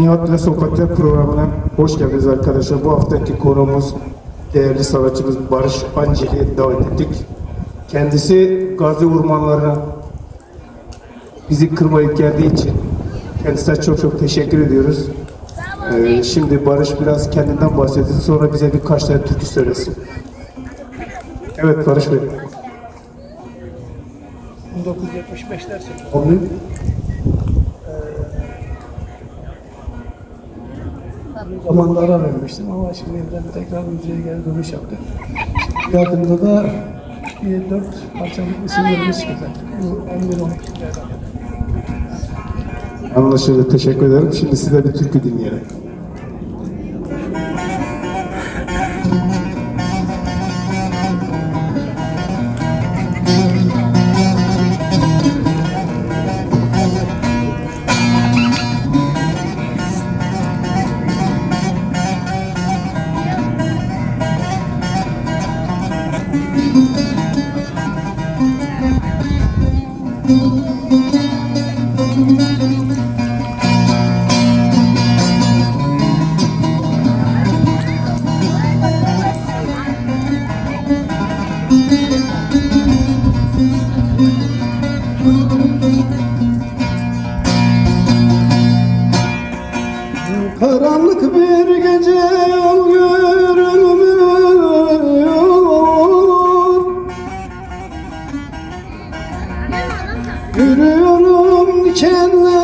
Nihat'la Sokaklar programına hoş geldiniz arkadaşlar. Bu haftaki konuğumuz değerli sanatçımız Barış Anceli'ye davet ettik. Kendisi Gazi Ormanları'na bizi kırmayıp geldiği için kendisine çok çok teşekkür ediyoruz. Ee, şimdi Barış biraz kendinden bahsetsin sonra bize birkaç tane türkü söylesin. Evet Barış Bey. 1975 dersin. Bir zamanda ara vermiştim ama şimdi yeniden tekrar müziğe geri dönüş yaptık. Yakında da bir dört parçalık isimlerimiz çıkacak. Bu 11 12 Anlaşıldı. Teşekkür ederim. Şimdi size bir türkü dinleyelim. tükenmez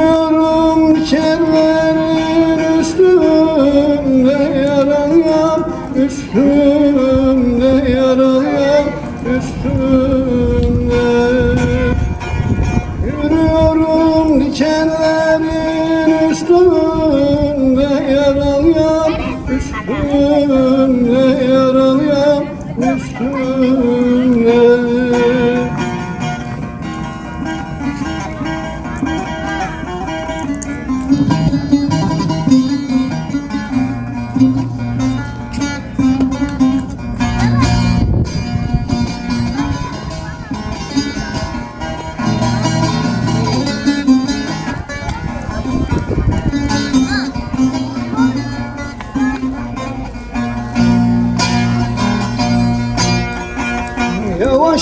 Yürüyorum dikenlerin üstünde yaralı üstünde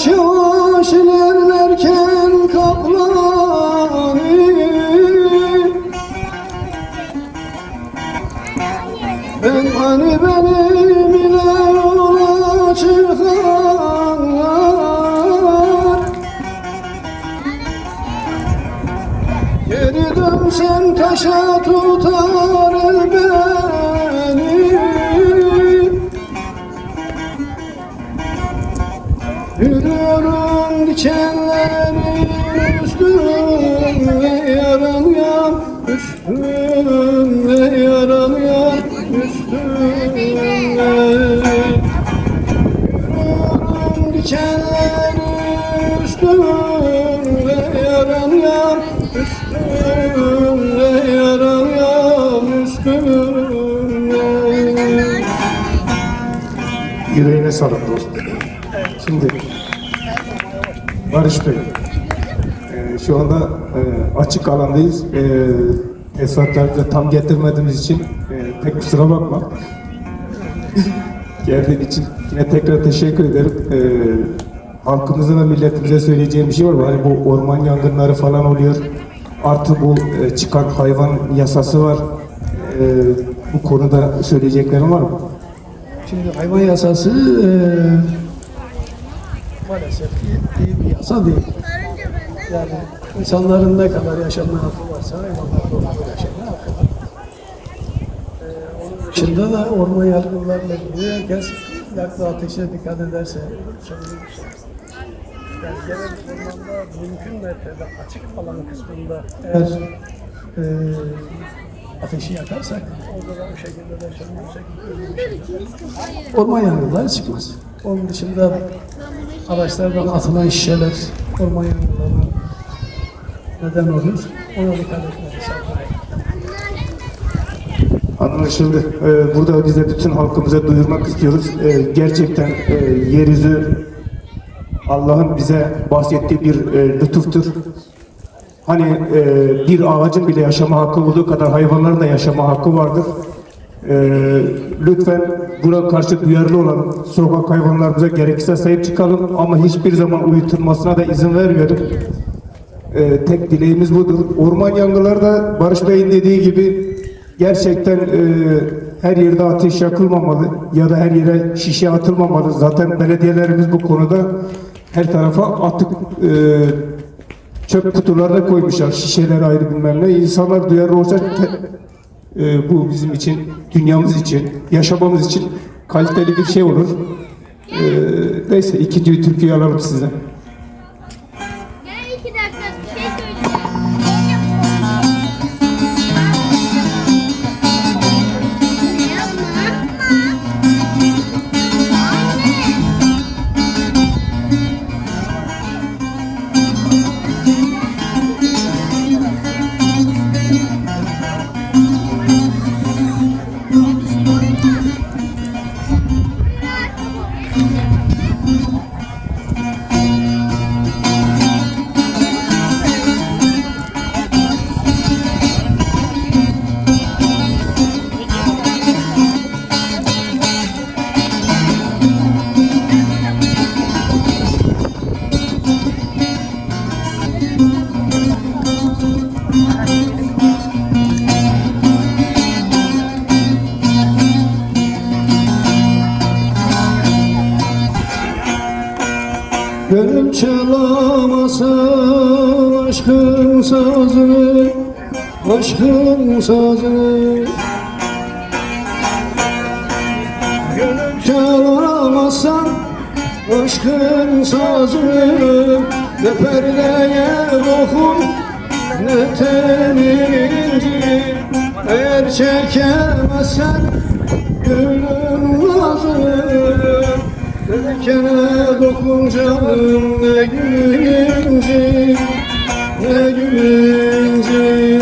Yavaş ilerlerken kaplan Ben hani benim ile yola çıkanlar Geri dönsem taşa Dikenler üstümde Yüreğine sağlık dostum. Şimdi Barış Bey e, şu anda e, açık alandayız. E, tam getirmediğimiz için e, pek kusura bakma. Geldiğin için yine tekrar teşekkür ederim. E, halkımıza ve milletimize söyleyeceğim bir şey var mı? Hani bu orman yangınları falan oluyor. Artı bu e, çıkan hayvan yasası var. E, bu konuda söyleyeceklerim var mı? Şimdi hayvan yasası eee maalesef ki iyi bir yasa değil. Yani insanların ne kadar yaşama hakkı varsa hayvanlar da o dışında da orman yangınlarıyla ilgili herkes yaklı ateşe dikkat ederse şey. Yani genel ormanda mümkün mertebe açık alan kısmında eğer eee ateşi yakarsak orada da o şekilde de söndürürsek orman yangınları çıkmaz. Onun dışında araçlardan atılan şişeler orman yangınlarına neden olur. Ona dikkat etmeliyiz. Anlaşıldı. Ee, burada biz de bütün halkımıza duyurmak istiyoruz. Ee, gerçekten e, yeryüzü Allah'ın bize bahsettiği bir e, lütuftur. Hani e, bir ağacın bile yaşama hakkı olduğu kadar hayvanların da yaşama hakkı vardır. Ee, lütfen buna karşı duyarlı olalım. Sokak hayvanlarımıza gerekirse sahip çıkalım ama hiçbir zaman uyutulmasına da izin vermeyelim. Ee, tek dileğimiz budur. Orman yangınları da Barış Bey'in dediği gibi gerçekten e, her yerde ateş yakılmamalı ya da her yere şişe atılmamalı. Zaten belediyelerimiz bu konuda her tarafa atık e, çöp kutularına koymuşlar. Şişeler ayrı bilmem ne. İnsanlar duyarlı olsa e, bu bizim için, dünyamız için, yaşamamız için kaliteli bir şey olur. E, neyse ikinci türküyü alalım size. Sazını Aşkın sazını çalamazsan aşkın sazını Ne perdeye dokun ne teninci Eğer çekemezsen gönlüm lazım Dikene dokun canım ne gülünce Ne gülünce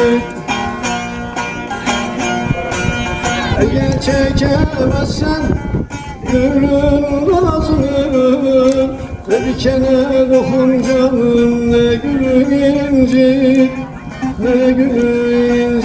Eğer çekemezsen gönlüm lazım Dikene dokun canım ne gülünce Ne gülünce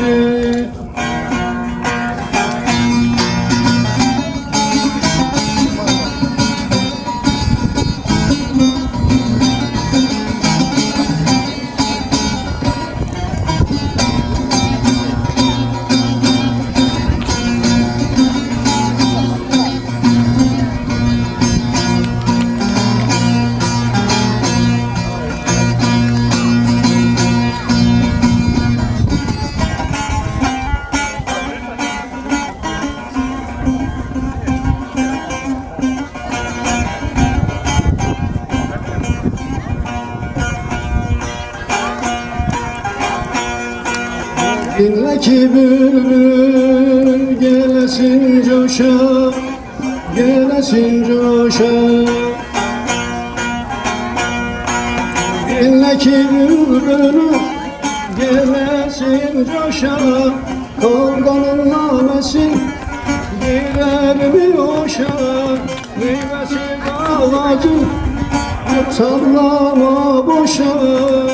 Tarlama boşanır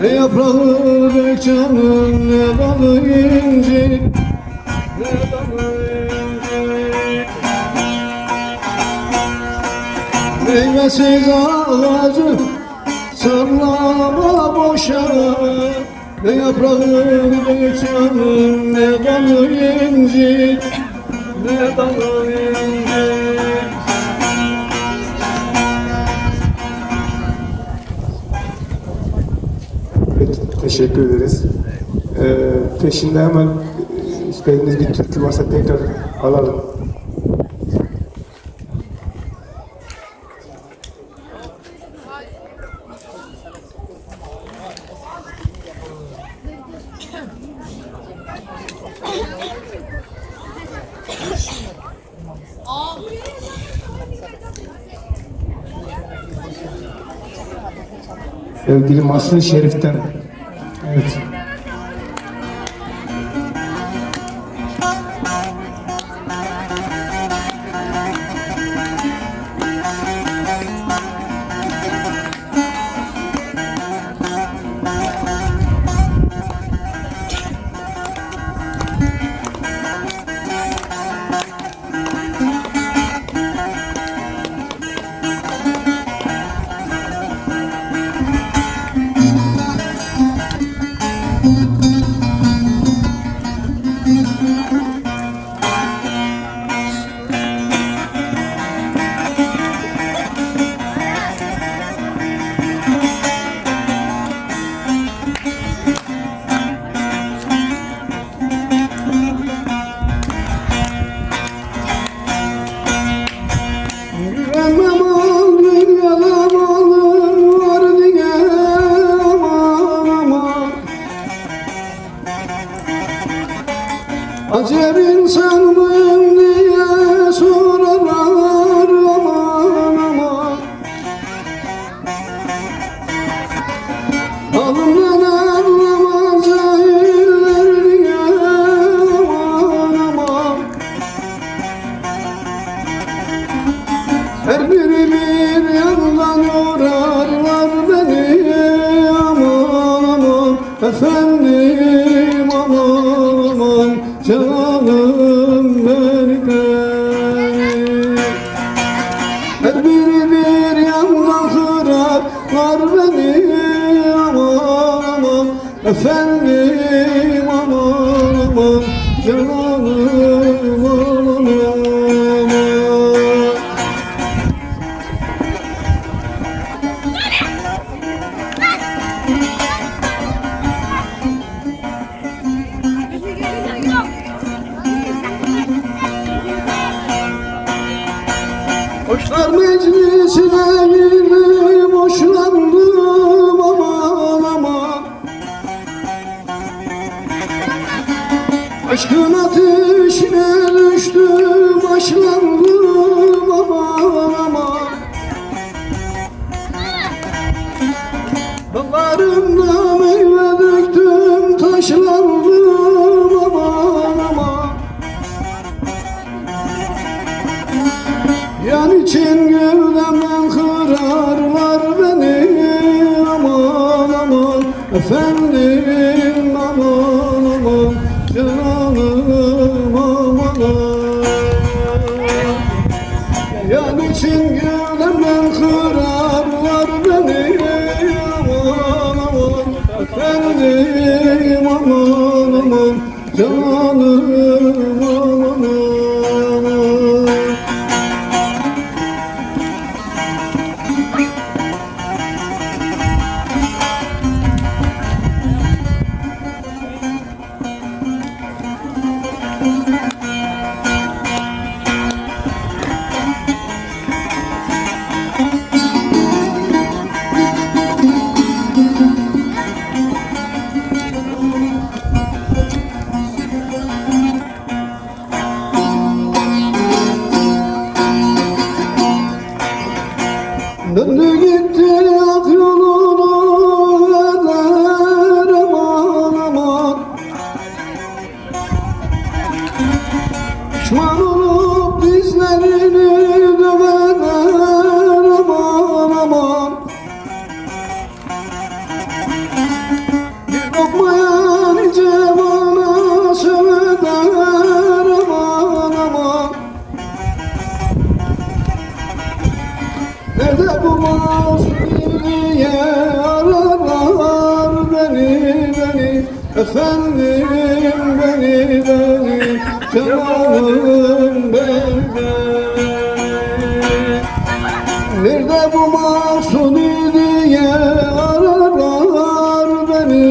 Ne yaprağı bek Ne dalı inci Ne dalı inci. Meyvesiz ağacı Sarlama boşanır Ne yaprağı bek Ne dalı inci Ne dalı inci. Teşekkür ederiz. Ee, peşinde hemen istediğiniz bir türkü varsa tekrar alalım. Sevgili Mahsun Şerif'ten Evet. to Bırakmaz niye aralar beni beni Efendim beni beni Canım bende Nerede bu mahsuni diye aralar beni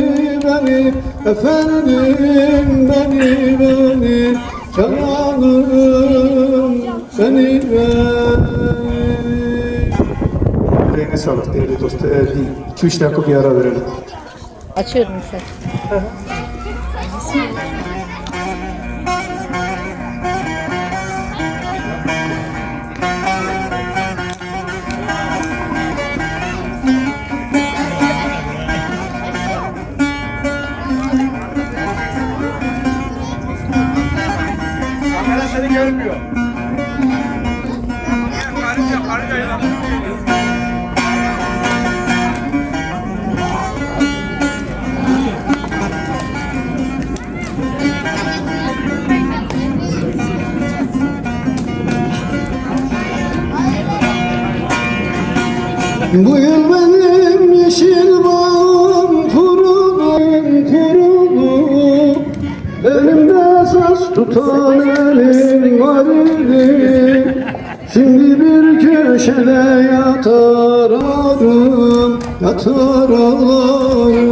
beni Efendim beni beni. Sağlık değerli dostlar. Eğer bir 2-3 dakika bir ara verelim. Açıyorum sen. Kamera seni görmüyor. Bu yıl benim yeşil bağım kurudu, kurudu Elimde saz tutan elim var idi. Şimdi bir köşede yatar ağrım, yatar ağrım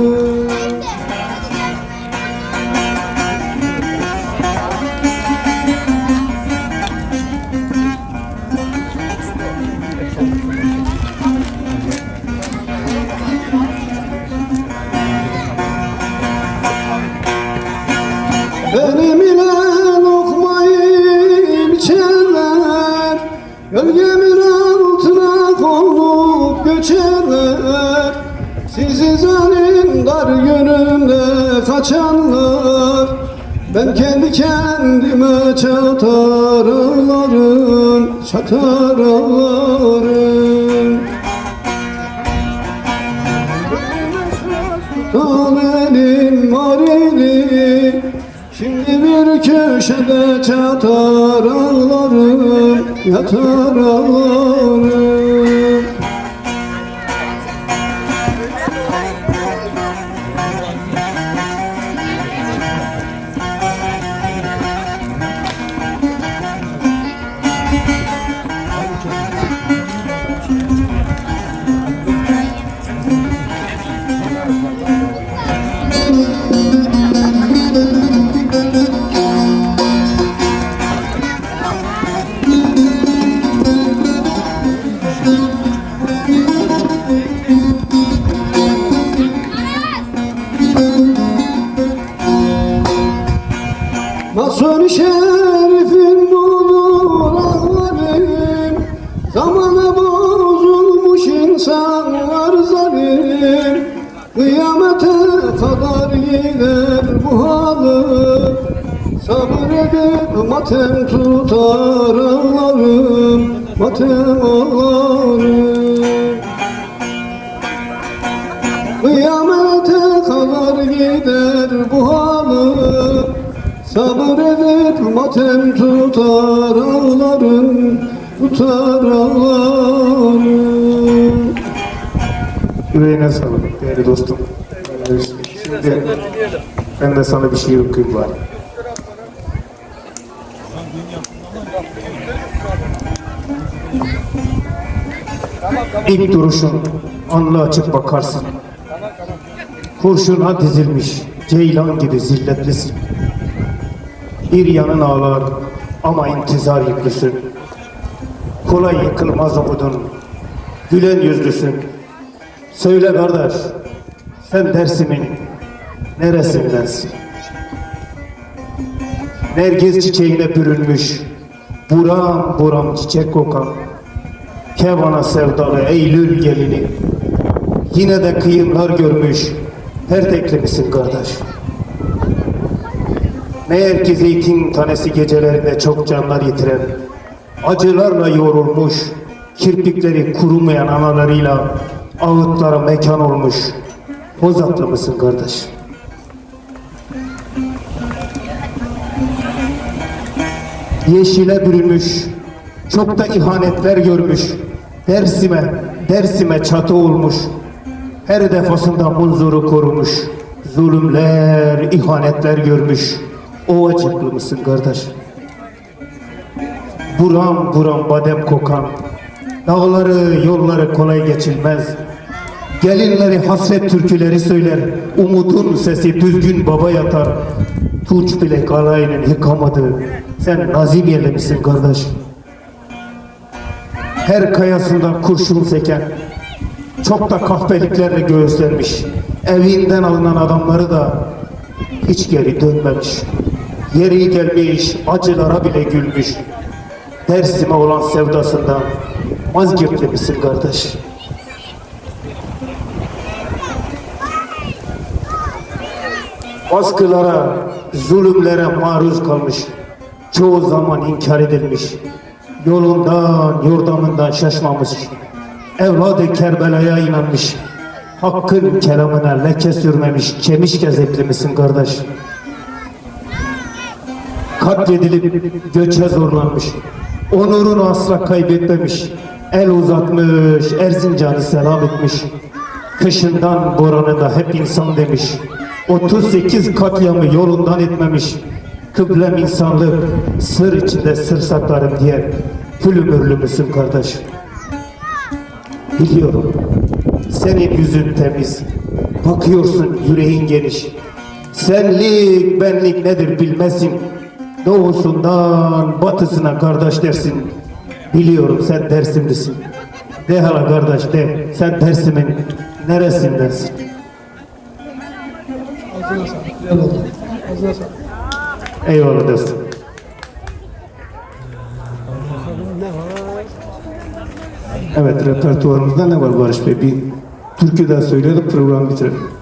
ağlarım Sabredip matem tutar ağlarım Kıyamete kadar gider bu halı Sabredip matem tutar ağlarım Tutar ağlarım Yüreğine sağlık değerli dostum. Şimdi ben de sana bir şiir okuyayım bari. İlk duruşun anlı açıp bakarsın. Kurşuna dizilmiş ceylan gibi zilletlisin. Bir yanın ağlar ama intizar yüklüsün. Kolay yıkılmaz umudun, gülen yüzlüsün. Söyle kardeş, sen Dersim'in neresindensin? Nergiz çiçeğine bürünmüş, buram buram çiçek kokan, Kevana sevdalı Eylül gelini, yine de kıyımlar görmüş, pertekli misin kardeş? Meğer ki zeytin tanesi gecelerinde çok canlar yitiren, acılarla yoğrulmuş, kirpikleri kurumayan analarıyla ağıtlara mekan olmuş. Bozatlı mısın kardeş? Yeşile bürünmüş, çok da ihanetler görmüş. Dersime, Dersime çatı olmuş. Her defasında munzuru korumuş. Zulümler, ihanetler görmüş. O acıklı mısın kardeş? Buram buram badem kokan, dağları yolları kolay geçilmez. Gelinleri hasret türküleri söyler. Umudun sesi düzgün baba yatar. Tuğç bile kalayının yıkamadı. Sen nazim yerli misin kardeş? Her kayasından kurşun seken, çok da kahpeliklerle göğüslenmiş. Evinden alınan adamları da hiç geri dönmemiş. Yeri gelmiş, acılara bile gülmüş. Dersime olan sevdasından vazgeçti misin kardeş? Baskılara, zulümlere maruz kalmış. Çoğu zaman inkar edilmiş. Yolundan, yordamından şaşmamış. Evladı Kerbela'ya inanmış. Hakkın kelamına leke sürmemiş. Kemiş gezekli misin kardeş? katledilip göçe zorlanmış. Onurunu asla kaybetmemiş. El uzatmış, Erzincan'ı selam etmiş. Kışından boranında hep insan demiş. 38 katliamı yolundan etmemiş. Kıblem insanlık, sır içinde sır saklarım diye pülümürlü müsün kardeş? Biliyorum. Senin yüzün temiz. Bakıyorsun yüreğin geniş. Senlik, benlik nedir bilmesin. Doğusundan batısına kardeş dersin. Biliyorum sen dersimlisin. De hala kardeş de sen dersimin neresindensin? Eyvallah dostum. Ne var? Evet repertuarımızda ne var Barış Bey? Bir türkü daha söyleyelim programı bitirelim.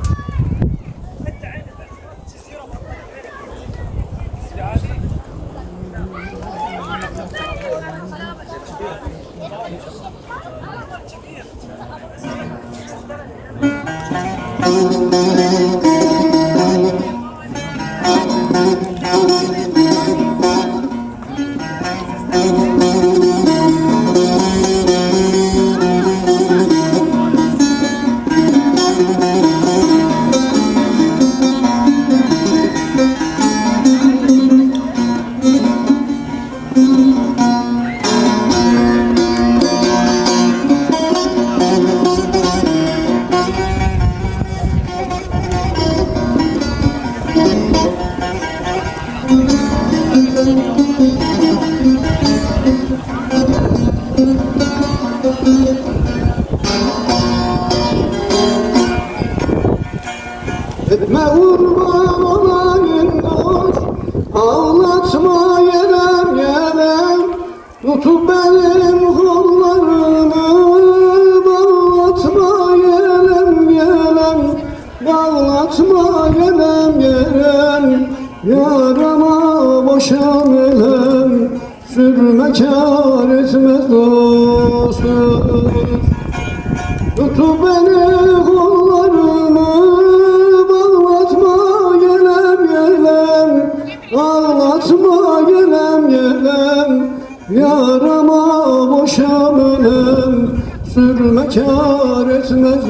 Kar etmez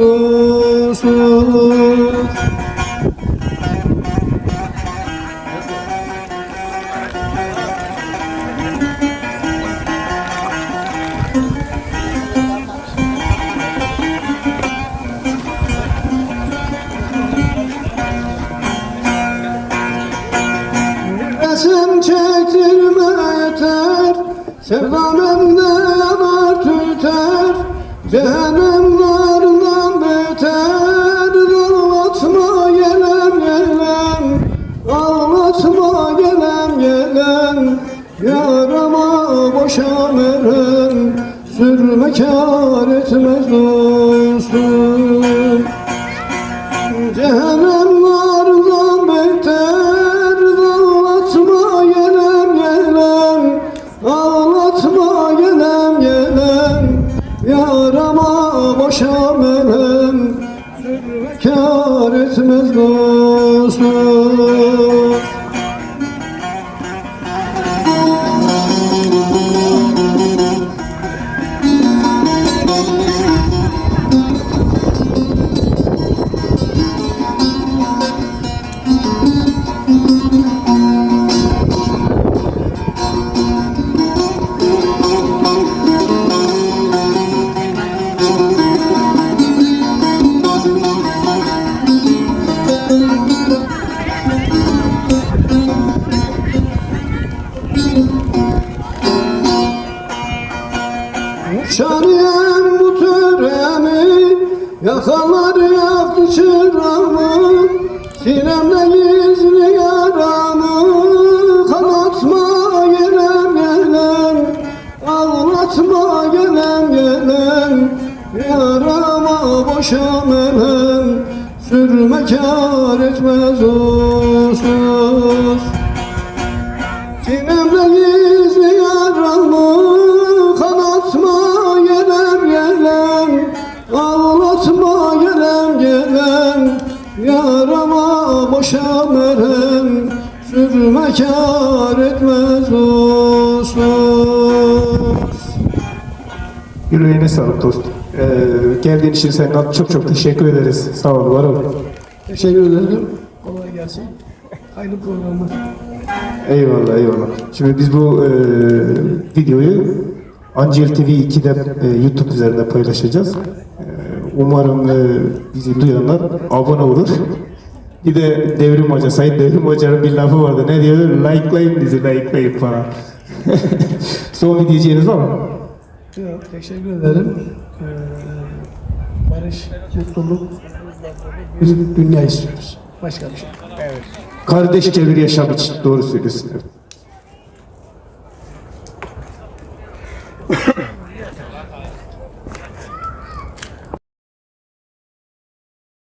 Sürme kar etmez dostum Yüreğine sağlık dostum. Ee, geldiğin için sana çok çok teşekkür ederiz. Sağ ol, var ol. Teşekkür ederim. Kolay gelsin. Hayırlı programlar. Eyvallah, eyvallah. Şimdi biz bu e, videoyu Angel TV 2'de e, YouTube üzerinde paylaşacağız. E, umarım e, bizi duyanlar abone olur. Bir de Devrim Hoca, Sayın Devrim Hoca'nın bir lafı vardı. Ne diyor? Likelayın bizi, likelayın falan. Son bir diyeceğiniz var mı? Yok, teşekkür ederim. Ee, barış, mutluluk, bir dünya istiyoruz. Başka bir şey. Kardeşçe bir yaşam için. Doğru söylüyorsun.